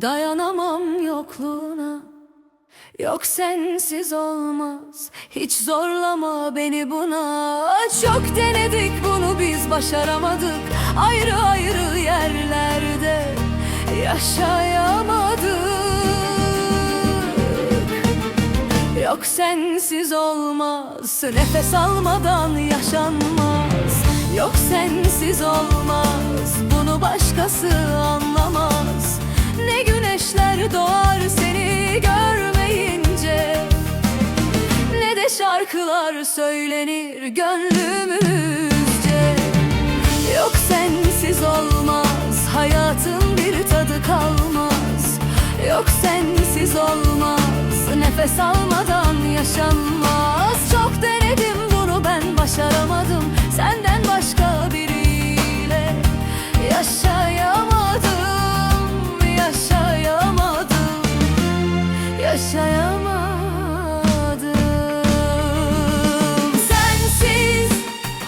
Dayanamam yokluğuna. Yok sensiz olmaz. Hiç zorlama beni buna. Çok denedik bunu biz başaramadık. Ayrı ayrı yerlerde Yaşayamadık. Yok sensiz olmaz. Nefes almadan yaşanmaz Yok sensiz olmaz Bunu başkası anlamaz. Ne güneşler doğar seni görmeyince Ne de şarkılar söylenir gönlümüzce. Yok sensiz olmaz Hayatın bir tadı kalmaz. Yok sensiz olmaz Nefes almadan yaşanmaz. Çok denedim bunu ben başaramadım. Senden başka Yaşayamadım. Sensiz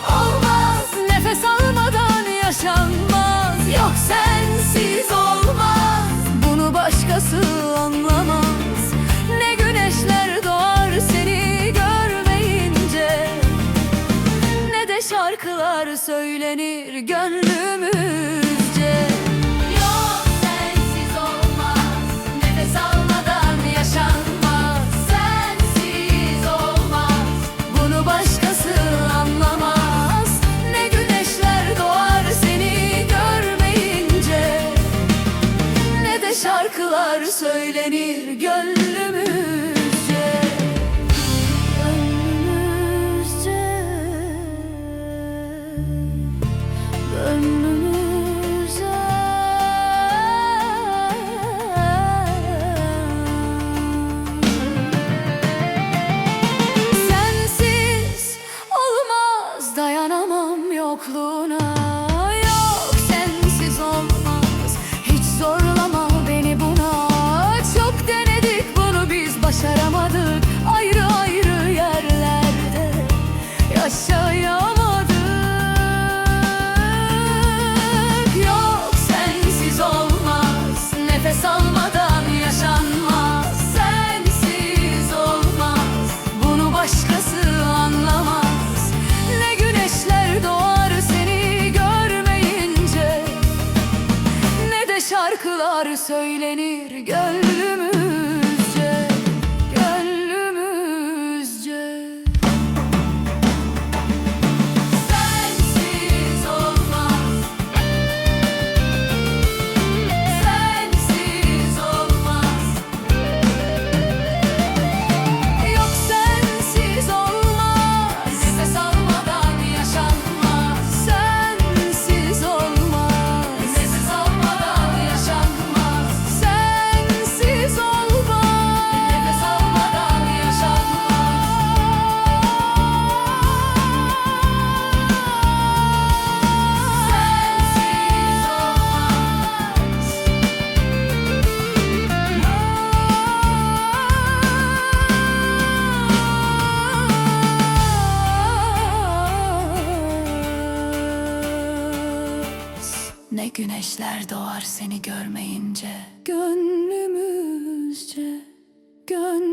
olmaz Nefes almadan yaşanmaz. Yok sensiz olmaz Bunu başkası anlamaz. Ne güneşler doğar seni görmeyince Ne de şarkılar söylenir gönlümüzce şarkılar söylenir gönlümüzce. Gönlümüzce. Sensiz olmaz dayanamam yokluğuna biz başaramadık Ayrı ayrı yerlerde yaşayamadık. Yok sensiz olmaz Nefes almadan yaşanmaz. Sensiz olmaz Bunu başkası anlamaz. Ne güneşler doğar seni görmeyince Ne de şarkılar söylenir gönlümüzce Ne güneşler doğar seni görmeyince. Gönlümüzce Gönlümüzce